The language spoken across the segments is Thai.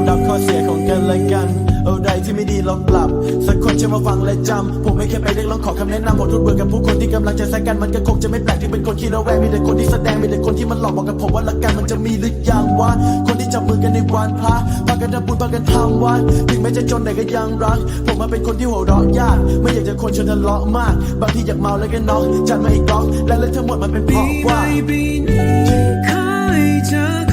อมรับข้อเสียของกันและกัน อะไรที่ไม่ดีลองปรับ สักคนจะมาฟังและจำ ผมไม่เคยไปเรียกร้องขอคำแนะนำผมทุกเบื่อกับผู้คนที่กำลังจะแซงกันมันก็คงจะไม่แปลกที่เป็นคนที่ระแวงมีแต่คนที่แสดงมีแต่คนที่มันหลอกบอกกับผมว่ารักกันมันจะมีหรือยังวะคนที่จับมือกันในวันพระพากันทำบุญพากันทำวัดถึงแม้จะจนแต่ก็ยังรัก ผมมาเป็นคนที่หัวเราะยาก ไม่อยากจะคนชวนทะเลาะมาก บางทีอยากเมาแล้วก็น็อกจัดมาอีกก๊อกและเรื่องทั้งหมดมันเป็นเพราะว่าม่ปีนี้ขอให้เจอ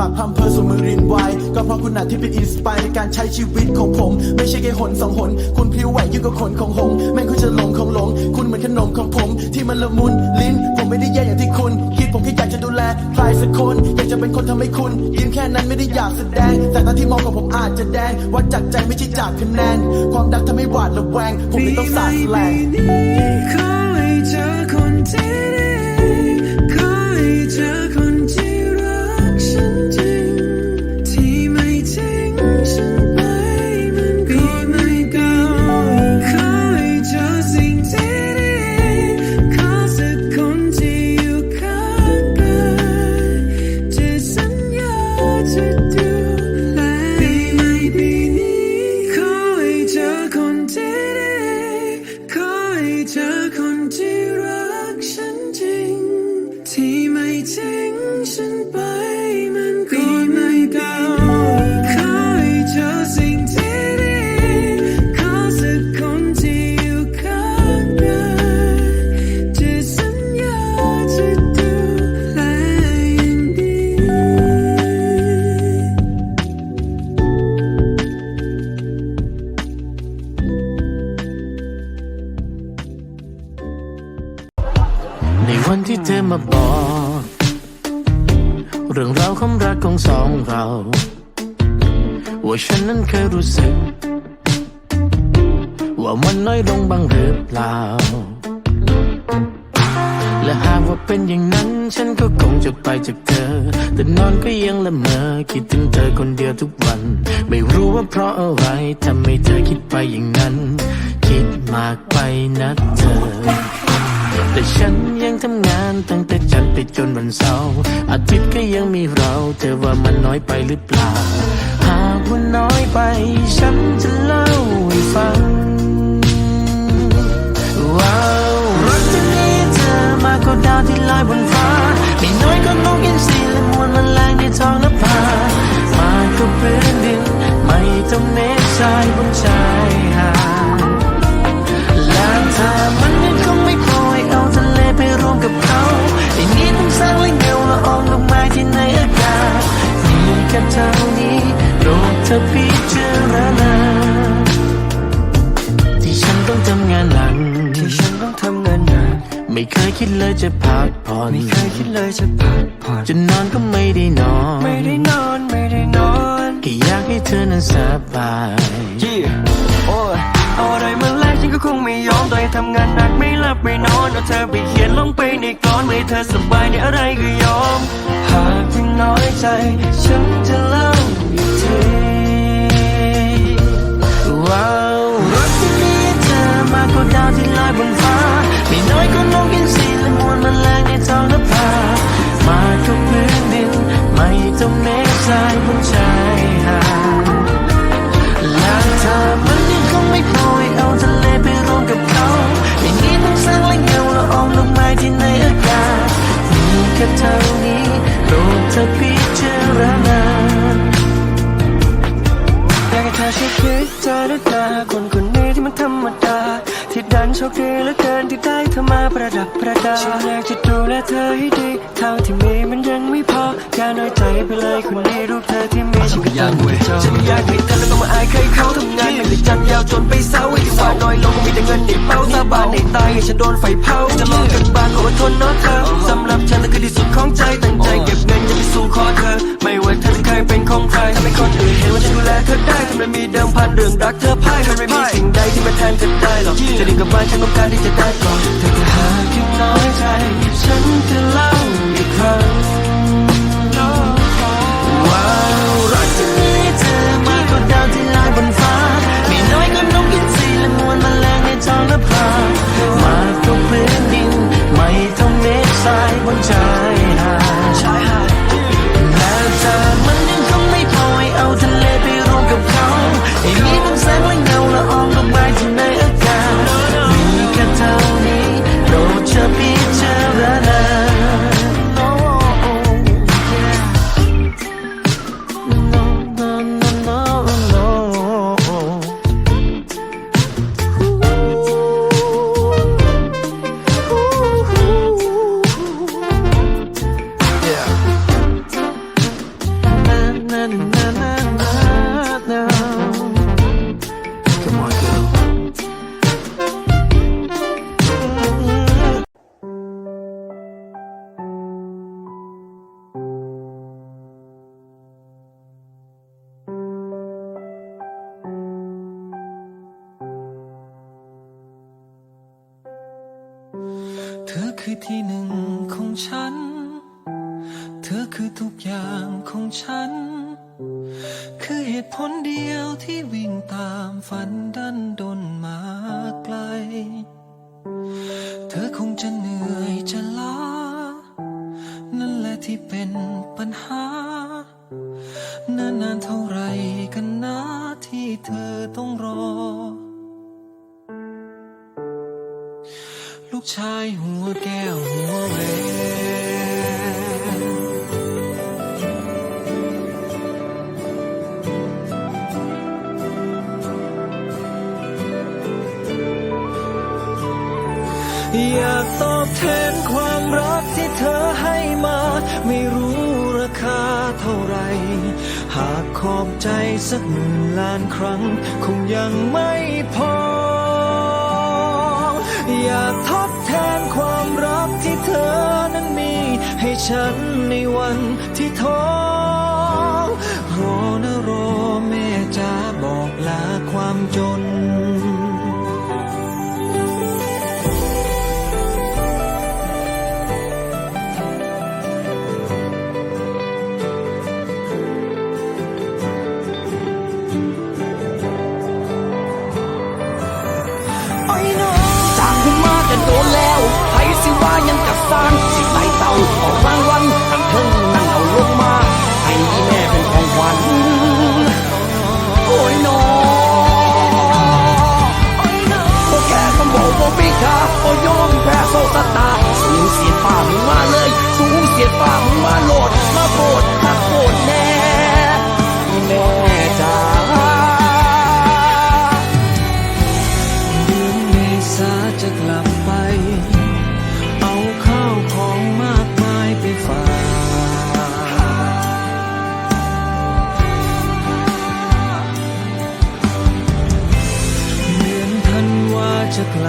ปากพร่ำเพ้อสู่มือรินไวก็เพราะคุณน่ะที่เป็นอินสปายในการใช้ชีวิตของผม ไม่ใช่แค่หนสองหน คุณพลิ้วไหวยิ่งกว่าขนของหงแม่งคุณจะหลงของหลง คุณเหมือนขนมของผม ที่มันละมุนลิ้น ผมไม่ได้แย่อย่างที่คุณ คิดผมแค่อยากจะดูแลใครสักคน อยากจะเป็นคนทำให้คุณยิ้มแค่นั้นไม่ได้อยากแสดง แต่ตอนที่มองของผมอาจจะแดงวัดจากใจไม่ใช่จากคะแนน ความรักทำให้หวาดระแวง ผมเลยต้องสาดแสง ว่าฉันนั้นเคยรู้สึก ว่ามันน้อยลงบ้างหรือเปล่า และหากว่าเป็นอย่างนั้นฉันก็คงจะไปจากเธอ แต่นอนก็ยังละเมอคิดถึงเธอคนเดียวทุกวัน ไม่รู้ว่าเพราะอะไรทำให้เธอคิดไปอย่างนั้น คิดมากไปนะเธอ แต่ฉันยังทำงานตั้งแต่จันทร์ไปจนวันเสาร์อาทิตย์ก็ยังมีเรา เธอว่ามันน้อยไปหรือเปล่าหากว่า น้อยไป ฉันจะเล่าให้ฟัง ว้าวรักที่มีเธอมากกว่าดาวที่ลอยบนฟ้า ไม่น้อยก็ต้องกยินสิ คยคิดเลยจะพักผ่อนไม่เคยคิดเลยจะพักผ่อนจะนอนก็ไม่ได้นอน ไม่ได้นอนไม่ได้นอนแค่อยากให้เธอนั้นสบายยี่โอ้ยเอาอะไรมาแลกฉันก็คงไม่ยอมต่อยทำงานหนักไม่หลับไม่นอนเอาเธอไปเขียนลงไปในกลอนไม่ให้เธอสบายในอะไรก็ยอม หากยังน้อยใจ ฉันจะเล่าอีกทีว้าวรักที่มีเธอมากกว่าดาวที่ลอยบนฟ้าไม่น้อยก็นกยิ ไม่ต้องเมฆทรายบน เธอมาประดับประดาฉันอยากจะดูแลเธอให้ดีเท่าที่มีมันยังไม่พออย่าน้อยใจไปเลยคนนี้รูปเธอที่มีฉันก็อยากเจอฉันไม่อยากให้เธอแล้วต้องมาอายใครเขาทำงานหนักแต่จันยาวจนไปเศร้าไอ้ที่ว่าน้อยลงมีแต่เงินในเป้าสาบานในตายให้ฉันโดนไฟเผาจะลองกันบ้างขออดทนเนาะเธอสำหรับฉันนั่นคือที่สุดของใจตั้งใจเก็บเงินจะไปสู่ขอเธอไม่ว่า ของใครทำให้คนอื่นเห็นว่าฉันดูแลเธอได้ทำไมมีเดิมพันเรื่องรักเธอพ่ายมันไม่มีสิ่งใดที่มาแทนเธอได้หรอกจะดีกับบ้านฉันต้องการที่จะได้ก่อนเธอจะหาแค่น้อยใจฉันจะ เธอคือที่หนึ่งของฉัน เธอคือทุกอย่างของฉัน คือเหตุผลเดียวที่วิ่งตามฝันดันดนมาไกล เธอคงจะเหนื่อยจะล้า นั่นแหละที่เป็นปัญหานานๆเท่าไรกันนะที่เธอต้องรอ กชายหัวแก้วหัวแหวนอยากตอบแทนความรักที่เธอให้มา ไม่รู้ราคาเท่าไร หากขอบใจสักหมื่นล้านครั้ง คงยังไม่พออยากทด แทนความรักที่เธอนั้นมี ให้ฉันในวันที่ท้อรอนะรอแม่จะบอกลาความจนายังกับซางสิไต่เต่าออกรางวัลตั้งเทิงนั่งเอาล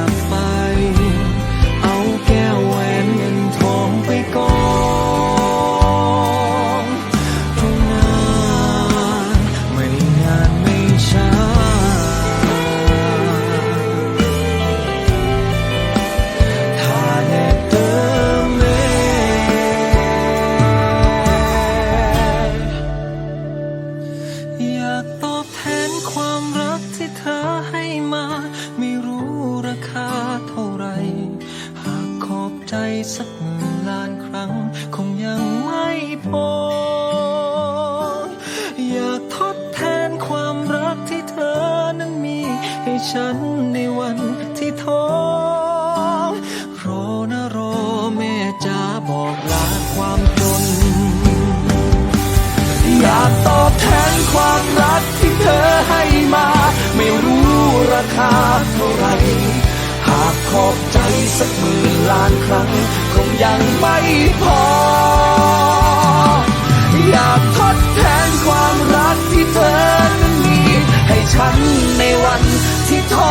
จะ ฉันในวันที่ท้อรอนะรอแม่จะบอกลาความจน อยากตอบแทนความรักที่เธอให้มา ไม่รู้ราคาเท่าไรหากขอบใจสักหมื่นล้านครั้ง คงยังไม่พอ อยากทดแทนความรักที่เธอนั้นมี ให้ฉันในวัน ที่ท้